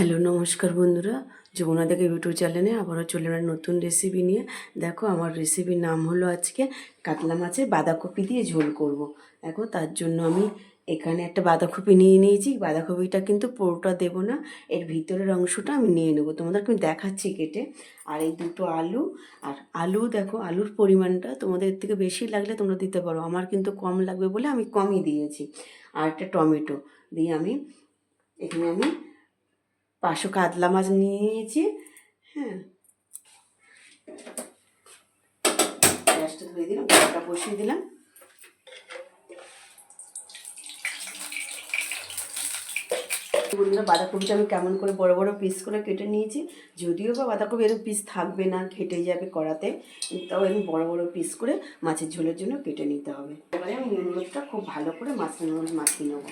Hello, নমস্কার বন্ধুরা। যমুনা থেকে ইউটিউব চ্যানেলে আবারও চলে এলাম নতুন রেসিপি নিয়ে। দেখো, আমার রেসিপির নাম হলো আজকে কাতলা মাছের বাঁধাকপি দিয়ে ঝোল করব। দেখো, তার জন্য আমি এখানে একটা বাঁধাকপি নিয়ে নিয়েছি। বাঁধাকপিটা কিন্তু পুরোটা দেবো না, এর ভিতরের অংশটা আমি নিয়ে নেব। তোমাদেরকে আমি দেখাচ্ছি কেটে। আর এই দুটো আলু, আর আলু দেখো, আলুর পরিমাণটা তোমাদের থেকে বেশি লাগলে তোমরা দিতে পারো। আমার কিন্তু কম লাগবে বলে আমি কমই দিয়েছি। আর একটা টমেটো দিয়ে আমি এখানে আমি পাঁচশো কাতলা মাছ নিয়ে নিয়েছি। হ্যাঁ। গ্যাসটা ধরে দিলাম কড়াটা বসিয়ে দিলাম। বন্ধুরা, বাঁধাকপিটা আমি কেমন করে বড় বড় পিস করে কেটে নিয়েছি। যদিও বা বাঁধাকপি এরকম পিস থাকবে না ঘেটে যাবে কড়াতে, তাও আমি বড় বড় পিস করে মাছের ঝোলের জন্য কেটে নিতে হবে। এবারে আমি নুন খুব ভালো করে মাছের নুন নেব।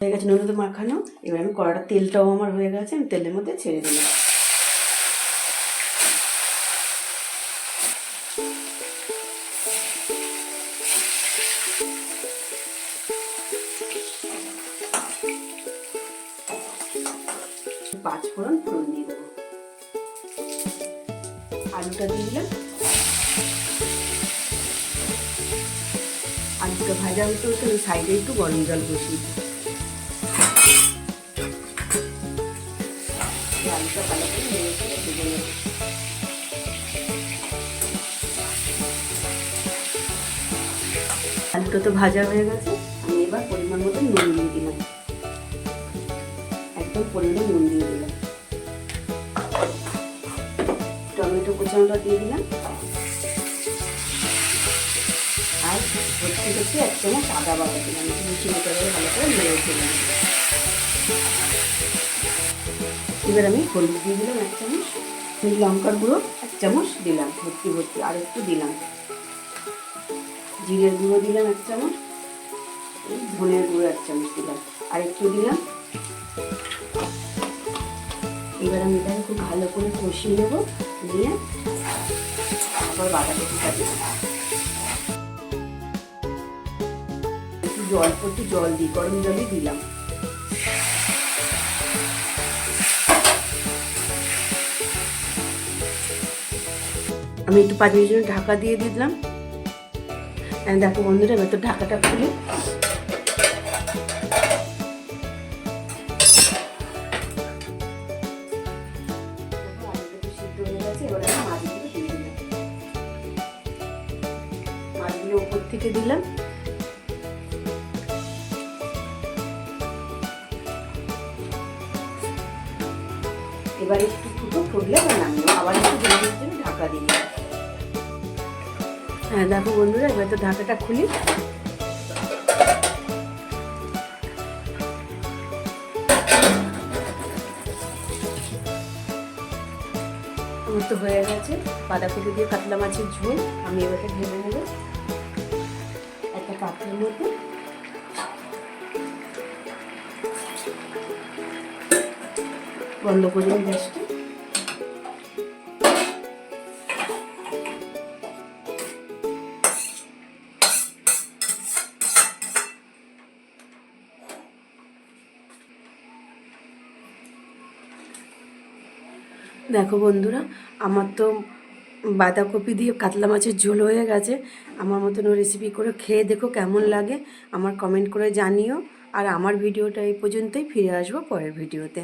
হয়ে গেছে নুন মাখানো। এবার আমি কড়াটা তেলটাও আমার হয়ে গেছে, আমি তেলের মধ্যে ছেড়ে দিলাম। পাঁচ ফোড়ন ফোড়ন দিয়ে দেবো। আলুটা দিয়ে দিলাম। আলুটা ভাজা হতে হতে সাইডে একটু গরম জল বসিয়ে দিই আলুটা তো ভাজা হয়ে গেছে, আমি এবার পরিমাণ মতো নুন দিয়ে দিলাম। একদম পরিমাণ নুন দিয়ে দিলাম। টমেটো কুচানোটা দিয়ে দিলাম। আর হচ্ছে হচ্ছে এক চামচ আদা বাটা দিলাম। মিশি মতো করে ভালো করে নেড়ে দিলাম এবার আমি হলুদ দিয়ে দিলাম এক চামচ লঙ্কার গুঁড়ো এক চামচ দিলাম, ভর্তি ভর্তি, আর একটু দিলাম। জিরের গুঁড়ো দিলাম এক চামচ, ধনের গুঁড়ো এক চামচ দিলাম, আর একটু দিলাম। এবার আমি এটাকে খুব ভালো করে কষিয়ে নেব, দিয়ে তারপর বাঁধাকপিটা দেবো একটু জল একটু জল দিই, গরম জলই দিলাম। আমি একটু পাঁচ মিনিটের জন্য ঢাকা দিয়ে দিলাম। দেখো বন্ধুরা, এবার তো ঢাকাটা খুলি। থেকে দিলাম। এবার একটু ফুটো ফুটলে আবার আবার একটু ঢাকা দিয়ে হ্যাঁ দেখো বন্ধুরা, এবার তো ঢাকাটা খুলি। তো হয়ে গেছে। বাঁধাকপি দিয়ে কাতলা মাছের ঝোল, আমি এবারটা ঢেলে নেব। একটা পাত্রের মধ্যে। বন্ধ করে গ্যাসটা। দেখো বন্ধুরা, আমার তো বাঁধাকপি দিয়ে কাতলা মাছের ঝোল হয়ে গেছে। আমার মতন রেসিপি করে খেয়ে দেখো কেমন লাগে। আমার কমেন্ট করে জানিও। আর আমার ভিডিওটা এই পর্যন্তই, ফিরে আসব পরের ভিডিওতে।